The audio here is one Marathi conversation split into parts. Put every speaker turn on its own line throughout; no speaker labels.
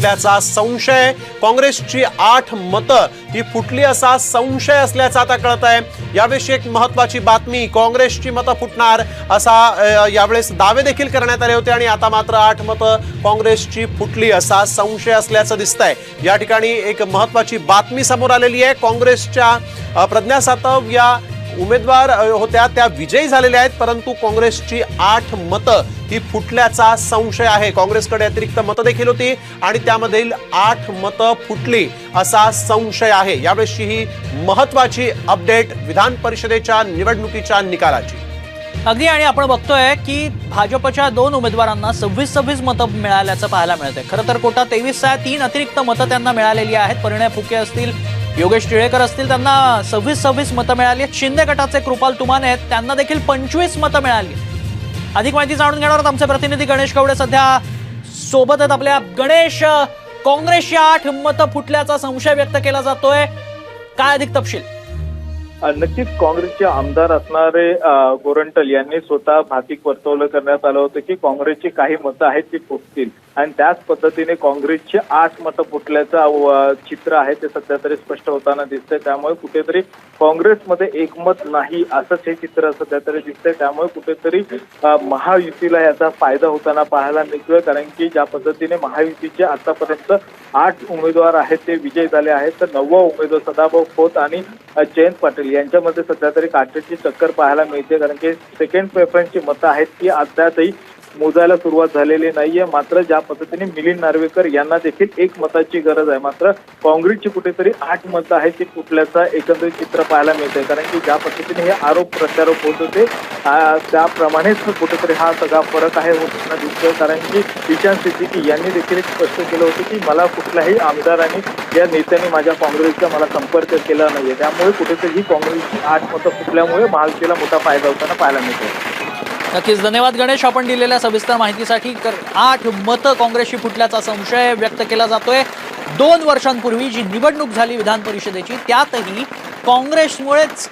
फुटल्याचा संशय. काँग्रेसची आठ मतं ही फुटली असा संशय असल्याचं आता कळत आहे याविषयी एक महत्वाची बातमी काँग्रेसची मतं फुटणार असा यावेळेस दावे देखील करण्यात आले होते आणि आता मात्र आठ मतं काँग्रेसची फुटली असा संशय असल्याचं दिसत आहे या ठिकाणी एक महत्वाची बातमी समोर आलेली आहे. काँग्रेसच्या प्रज्ञा सातव या उमेदवार होत्या त्या विजयी झालेल्या आहेत परंतु काँग्रेसची आठ मतं ही फुटल्याचा संशय आहे. काँग्रेसकडे अतिरिक्त मतं देखील होती आणि त्यामधील आठ मतं फुटली असा संशय आहे. यावेळेसची ही महत्वाची अपडेट विधान परिषदेच्या निवडणुकीच्या निकालाची.
अगदी आणि आपण बघतोय की भाजपच्या दोन उमेदवारांना सव्वीस सव्वीस मतं मिळाल्याचं पाहायला मिळतंय. खरं तर कोटा तेवीस तीन अतिरिक्त मतं त्यांना मिळालेली आहेत. परिणय फुके असतील योगेश टिळेकर असतील त्यांना सव्वीस सव्वीस मतं मिळाली आहेत. शिंदे गटाचे कृपाल तुमाने आहेत. त्यांना देखील पंचवीस मतं मिळाली अधिक माहिती जाणून घेणार आमचे प्रतिनिधी गणेश कवडे सध्या सोबत आहेत आपल्या गणेश काँग्रेसची आठ मतं फुटल्याचा संशय व्यक्त केला जातोय. काय अधिक तपशील?
नक्कीच काँग्रेसचे आमदार असणारे गोरंटल यांनी स्वतः भातिक वर्तवलं करण्यात आलं होतं की काँग्रेसची काही मतं आहेत ती फुटतील. आणि त्याच पद्धतीने काँग्रेसचे आठ मतं फुटल्याचं चित्र आहे ते सध्या तरी स्पष्ट होताना दिसतंय. त्यामुळे कुठेतरी काँग्रेसमध्ये एकमत नाही असंच हे चित्र सध्या तरी दिसतंय. त्यामुळे कुठेतरी महायुतीला याचा फायदा होताना पाहायला मिळतोय. कारण की ज्या पद्धतीने महायुतीचे आतापर्यंत आठ उमेदवार आहेत ते विजय झाले आहेत. तर नववा उमेदवार सदाभाऊ खोत आणि जयंत पाटील यांच्यामध्ये सध्या तरी काटेची चक्कर पाहायला मिळते. कारण की सेकंड प्रेफरन्सची मतं आहेत ती अद्यापही मोजायला सुरुवात झालेली नाहीये. मात्र ज्या पद्धतीने मिलिंद नार्वेकर यांना देखील एक मताची गरज आहे. मात्र काँग्रेसची कुठेतरी आठ मतं आहेत ती कुठल्याचा एकंदरीत चित्र पाहायला मिळते कारण की ज्या पद्धतीने हे आरोप प्रत्यारोप होत होते त्याप्रमाणेच कुठेतरी हा सगळा फरक आहे होताना दिसतोय. कारण की ईशान सिद्दीकी यांनी देखील एक स्पष्ट केलं होतं की मला कुठल्याही आमदारांनी या नेत्यांनी माझ्या काँग्रेसचा मला संपर्क केला नाहीये. त्यामुळे कुठेतरी ही काँग्रेसची आठ मतं फुटल्यामुळे महायुतीला मोठा फायदा होताना पाहायला मिळतो
नक्कीच. धन्यवाद गणेश. आपण दिलेल्या सविस्तर माहितीसाठी कर आठ मतं काँग्रेसशी फुटल्याचा संशय व्यक्त केला जातोय. दोन वर्षांपूर्वी जी निवडणूक झाली विधान परिषदेची त्यातही काँग्रेसमुळेच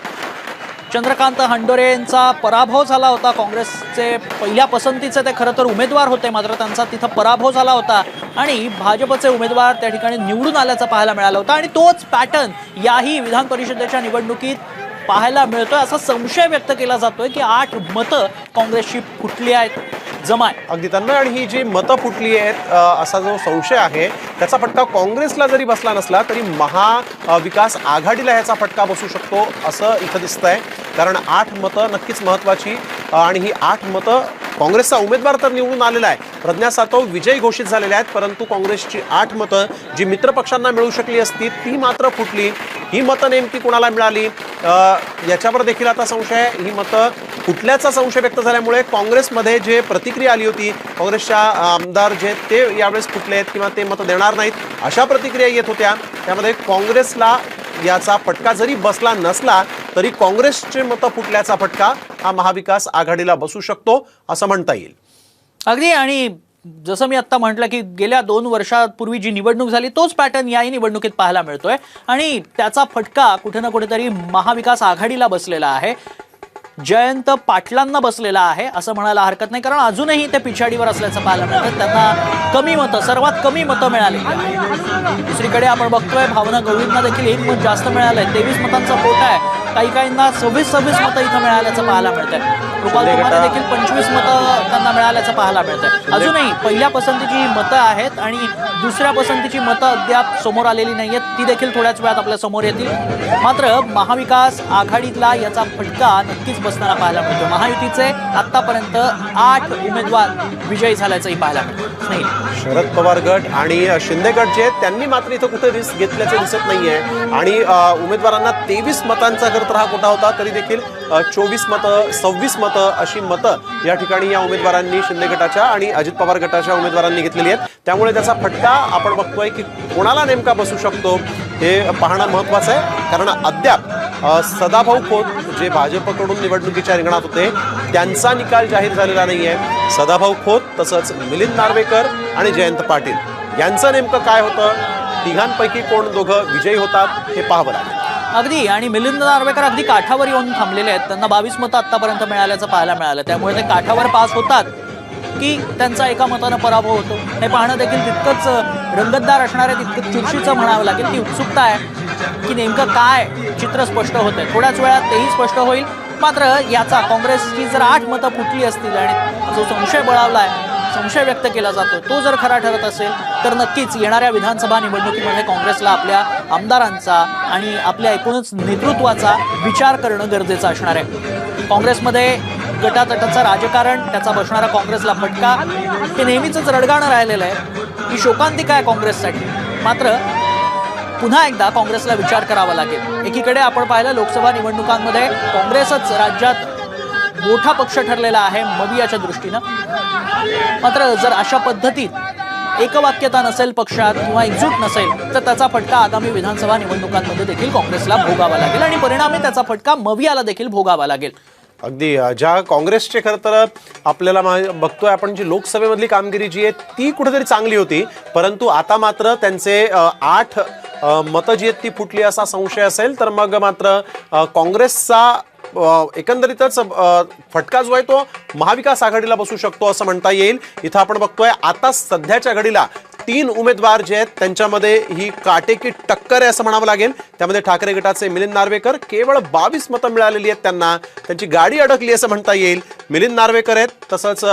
चंद्रकांत हंडोरे यांचा पराभव झाला होता. काँग्रेसचे पहिल्या पसंतीचे ते खरं तर उमेदवार होते मात्र त्यांचा तिथं पराभव झाला होता. आणि भाजपचे उमेदवार त्या ठिकाणी निवडून आल्याचं पाहायला मिळालं होतं. आणि तोच पॅटर्न याही विधान परिषदेच्या निवडणुकीत पाहायला मिळतोय असा संशय व्यक्त केला जातोय की आठ मतं काँग्रेसची फुटली आहेत जमाय.
अगदी तन्मय आणि ही जी मतं फुटली आहेत असा जो संशय आहे त्याचा फटका काँग्रेसला जरी बसला नसला तरी महाविकास आघाडीला ह्याचा फटका बसू शकतो असं इथं दिसतंय. कारण आठ मतं नक्कीच महत्वाची आणि ही आठ मतं काँग्रेसचा उमेदवार तर निवडून आलेला आहे. प्रज्ञा सातव विजयी घोषित झालेल्या आहेत परंतु काँग्रेसची आठ मतं जी मित्रपक्षांना मिळू शकली असती ती मात्र फुटली. ही मतं नेमकी कुणाला मिळाली? याच्यावर देखील आता संशय आहे. ही मतं कुठल्याचा संशय व्यक्त झाल्यामुळे काँग्रेसमध्ये जे प्रतिक्रिया आली होती काँग्रेसच्या आमदार जे आहेत ते यावेळेस फुटले आहेत किंवा ते मतं देणार नाहीत अशा प्रतिक्रिया येत होत्या. त्यामध्ये काँग्रेसला याचा फटका जरी बसला नसला तरी काँग्रेसचे मतं फुटल्याचा फटका हा महाविकास आघाडीला बसू शकतो असं म्हणता येईल.
अगदी आणि जसं मी आता म्हटलं की गेल्या दोन वर्षापूर्वी जी निवडणूक झाली तोच पॅटर्न याही निवडणुकीत पाहायला मिळतोय. आणि त्याचा फटका कुठे ना कुठेतरी महाविकास आघाडीला बसलेला आहे. जयंत पाटलांना बसलेला आहे असं म्हणायला हरकत नाही. कारण अजूनही ते पिछाडीवर असल्याचं पाहायला मिळतं. त्यांना कमी मतं सर्वात कमी मतं मिळाली. दुसरीकडे आपण बघतोय भावना गवळींना देखील एक मत जास्त मिळालंय. तेवीस मतांचा कोटा आहे. काही काहींना सव्वीस सव्वीस मतं इथं मिळाल्याचं पाहायला मिळतंय. कृपाल तुमाने देखील पंचवीस मतं त्यांना मिळाल्याचं पाहायला मिळतंय. अजूनही पहिल्या पसंतीची मतं आहेत आणि दुसऱ्या पसंतीची मतं अद्याप समोर आलेली नाहीयेत. ती देखील थोड्याच वेळात आपल्यासमोर येतील. मात्र महाविकास आघाडीतला याचा फटका नक्कीच बसताना पाहायला मिळतो. महायुतीचे आतापर्यंत आठ उमेदवार विजयी झाल्याचंही पाहायला मिळतं. स्नेहिल.
शरद पवार गट आणि शिंदे गट जे आहेत त्यांनी मात्र इथं कुठे रिस्क घेतल्याचं दिसत नाहीये. आणि उमेदवारांना तेवीस मतांचा जर तर हा कोटा होता तरी देखील चोवीस मतं सव्वीस मतं मतं अशी मतं या ठिकाणी या उमेदवारांनी शिंदे गटाच्या आणि अजित पवार गटाच्या उमेदवारांनी घेतलेली आहेत. त्यामुळे त्याचा फटका आपण बघतोय की कोणाला नेमका बसू शकतो हे पाहणं महत्वाचं आहे. कारण अद्याप सदाभाऊ खोत जे भाजपकडून निवडणुकीच्या रिंगणात होते त्यांचा निकाल जाहीर झालेला नाही आहे सदाभाऊ खोत तसंच मिलिंद नार्वेकर आणि जयंत पाटील. यांचं नेमकं काय होतं? तिघांपैकी कोण दोघं विजयी होतात हे पाहावं लागेल.
अगदी. आणि मिलिंद नार्वेकर अगदी काठावर येऊन थांबलेले आहेत. त्यांना बावीस मतं आतापर्यंत मिळाल्याचं पाहायला मिळालं. त्यामुळे ते काठावर पास होतात की त्यांचा एका मतानं पराभव होतो. हे पाहणं देखील तितकंच रंगतदार असणार आहे तितकं चुरशीचं म्हणावं लागेल ती उत्सुकता आहे की नेमकं काय चित्र स्पष्ट होतंय. थोड्याच वेळात तेही स्पष्ट होईल. मात्र याचा काँग्रेसची जर आठ मतं फुटली असतील आणि जो संशय बळावला आहे संशय व्यक्त केला जातो. तो जर खरा ठरत असेल तर नक्कीच येणाऱ्या विधानसभा निवडणुकीमध्ये काँग्रेसला आपल्या आमदारांचा आणि आपल्या एकूणच नेतृत्वाचा विचार करणं गरजेचं असणार आहे. काँग्रेसमध्ये गटातटाचं राजकारण त्याचा बसणारा काँग्रेसला फटका हे नेहमीच रडगाणं राहिलेलं आहे. ही शोकांतिका आहे काँग्रेससाठी? मात्र पुन्हा एकदा काँग्रेसला विचार करावा लागेल. एकीकडे आपण पाहिलं लोकसभा निवडणुकांमध्ये काँग्रेसच राज्यात मोठा पक्ष ठरलेला आहे मवियाच्या दृष्टीनं. मात्र जर अशा पद्धतीत एकवाक्यता नसेल पक्षात किंवा एकजूट नसेल तर त्याचा फटका आगामी विधानसभा निवडणुकांमध्ये देखील काँग्रेसला भोगावा लागेल आणि परिणामी त्याचा फटका मवियाला देखील भोगावा लागेल.
अगदी ज्या काँग्रेसचे खरं तर आपल्याला मा- बघतोय आपण जी लोकसभेमधली कामगिरी जी आहे ती कुठेतरी चांगली होती. परंतु आता मात्र त्यांचे अ, आठ अ, मतं जी आहेत ती फुटली असा संशय असेल तर मग मात्र अ, काँग्रेसचा एकंदरीतच फटका जो आहे तो महाविकास आघाडीला बसू शकतो असं म्हणता येईल. इथं आपण बघतोय आता सध्याच्या घडीला तीन उमेदवार जे आहेत त्यांच्यामध्ये ही काटेकी टक्कर आहे असं म्हणावं लागेल. त्यामध्ये ठाकरे गटाचे मिलिंद नार्वेकर केवळ बावीस मतं मिळालेली आहेत त्यांना. त्यांची गाडी अडकली असं म्हणता येईल. मिलिंद नार्वेकर आहेत तसंच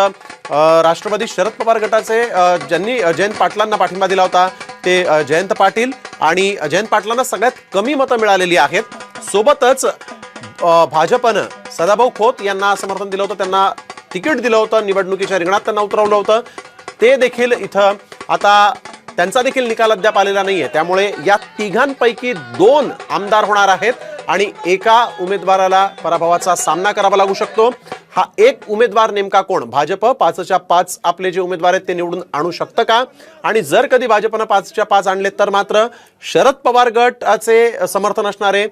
राष्ट्रवादी शरद पवार गटाचे ज्यांनी जयंत पाटलांना पाठिंबा दिला होता ते जयंत पाटील आणि जयंत पाटलांना सगळ्यात कमी मतं मिळालेली आहेत. सोबतच भाजपनं सदाभाऊ खोत यांना समर्थन दिलं होतं त्यांना तिकीट दिलं होतं निवडणुकीच्या रिंगणात त्यांना उतरवलं होतं. ते देखील इथं आता त्यांचा देखील निकाल अद्याप आलेला नाही आहे त्यामुळे या तिघांपैकी दोन आमदार होणार आहेत आणि एका उमेदवाराला पराभवाचा सामना करावा लागू शकतो. हा एक उमेदवार नेमका कोण? भाजप पाचच्या पाच आपले जे उमेदवार आहेत ते निवडून आणू शकतं का? आणि जर कधी भाजपनं पाचच्या पाच आणले तर मात्र शरद पवार गटाचे समर्थन असणारे